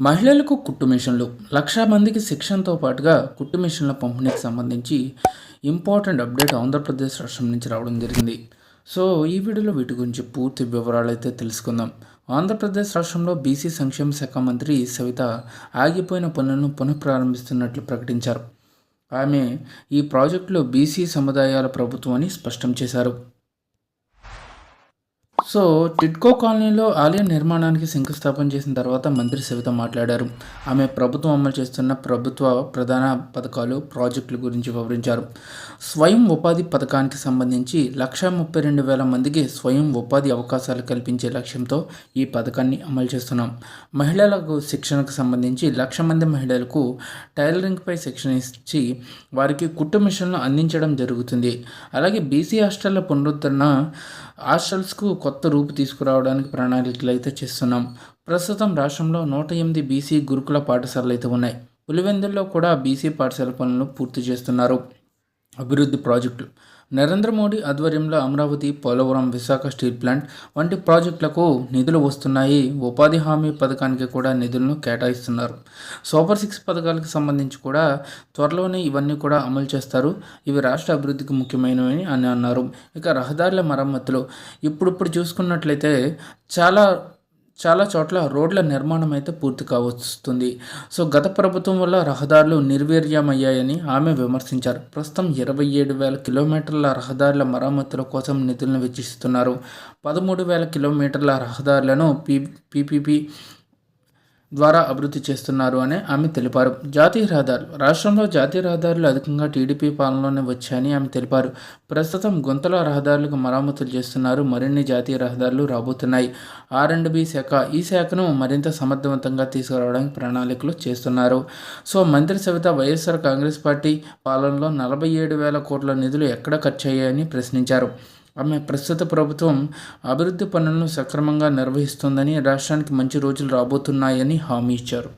మహిళలకు కుట్టు మిషన్లు. లక్ష మందికి శిక్షణతో పాటుగా కుట్టు మిషన్ల పంపిణీకి సంబంధించి ఇంపార్టెంట్ అప్డేట్ ఆంధ్రప్రదేశ్ రాష్ట్రం నుంచి రావడం జరిగింది. సో ఈ వీడియోలో వీటి గురించి పూర్తి వివరాలు అయితే తెలుసుకుందాం. ఆంధ్రప్రదేశ్ రాష్ట్రంలో బీసీ సంక్షేమ శాఖ మంత్రి సవిత ఆగిపోయిన పనులను పునఃప్రారంభిస్తున్నట్లు ప్రకటించారు. ఆమె ఈ ప్రాజెక్టులో బీసీ సముదాయాల ప్రభుత్వం అని స్పష్టం చేశారు. సో టిట్కో కాలనీలో ఆలయ నిర్మాణానికి శంకుస్థాపన చేసిన తర్వాత మంత్రి సవిత మాట్లాడారు. ఆమె ప్రభుత్వం అమలు చేస్తున్న ప్రభుత్వ ప్రధాన పథకాలు ప్రాజెక్టుల గురించి వివరించారు. స్వయం ఉపాధి పథకానికి సంబంధించి లక్ష ముప్పై రెండు వేల మందికి స్వయం ఉపాధి అవకాశాలు కల్పించే లక్ష్యంతో ఈ పథకాన్ని అమలు చేస్తున్నాం. మహిళలకు శిక్షణకు సంబంధించి లక్ష మంది మహిళలకు టైలరింగ్పై శిక్షణ ఇచ్చి వారికి కుట్టు మిషన్లు అందించడం జరుగుతుంది. అలాగే బీసీ హాస్టళ్ళ పునరుద్ధరణ హాస్టల్స్కు కొత్త కొత్త రూపు తీసుకురావడానికి ప్రణాళికలు అయితే చేస్తున్నాం. ప్రస్తుతం రాష్ట్రంలో నూట ఎనిమిది బీసీ గురుకుల పాఠశాలలు అయితే ఉన్నాయి. పులివెందుల్లో కూడా బీసీ పాఠశాల పనులను పూర్తి చేస్తున్నారు. అభివృద్ధి ప్రాజెక్టులు నరేంద్ర మోడీ ఆధ్వర్యంలో అమరావతి పోలవరం విశాఖ స్టీల్ ప్లాంట్ వంటి ప్రాజెక్టులకు నిధులు వస్తున్నాయి. ఉపాధి హామీ పథకానికి కూడా నిధులను కేటాయిస్తున్నారు. సూపర్ సిక్స్ పథకాలకు సంబంధించి కూడా త్వరలోనే ఇవన్నీ కూడా అమలు చేస్తారు. ఇవి రాష్ట్ర అభివృద్ధికి ముఖ్యమైనవి అని అన్నారు. ఇక రహదారుల మరమ్మతులు. ఇప్పుడిప్పుడు చూసుకున్నట్లయితే చాలా చాలా చోట్ల రోడ్ల నిర్మాణం అయితే పూర్తి కావస్తుంది. సో గత ప్రభుత్వం వల్ల రహదారులు నిర్వీర్యమయ్యాయని ఆమె విమర్శించారు. ప్రస్తుతం ఇరవై ఏడు వేల కిలోమీటర్ల రహదారుల మరమ్మతుల కోసం నిధులను వెచ్చిస్తున్నారు. పదమూడు వేల కిలోమీటర్ల రహదారులను పీ పీపీపీ ద్వారా అభివృద్ధి చేస్తున్నారు అని ఆమె తెలిపారు. జాతీయ రహదారులు రాష్ట్రంలో జాతీయ రహదారులు అధికంగా టీడీపీ పాలనలోనే వచ్చాయని ఆమె తెలిపారు. ప్రస్తుతం గుంతల రహదారులకు మరమ్మతులు చేస్తున్నారు. మరిన్ని జాతీయ రహదారులు రాబోతున్నాయి. ఆర్ అండ్ బి శాఖ ఈ శాఖను మరింత సమర్థవంతంగా తీసుకురావడానికి ప్రణాళికలు చేస్తున్నారు. సో మంత్రి సవిత వైఎస్ఆర్ కాంగ్రెస్ పార్టీ పాలనలో నలభై ఏడు వేల కోట్ల నిధులు ఎక్కడ ఖర్చు అయ్యాయని ప్రశ్నించారు. ఆమె ప్రస్తుత ప్రభుత్వం అభివృద్ధి పనులను సక్రమంగా నిర్వహిస్తుందని రాష్ట్రానికి మంచి రోజులు రాబోతున్నాయని హామీ ఇచ్చారు.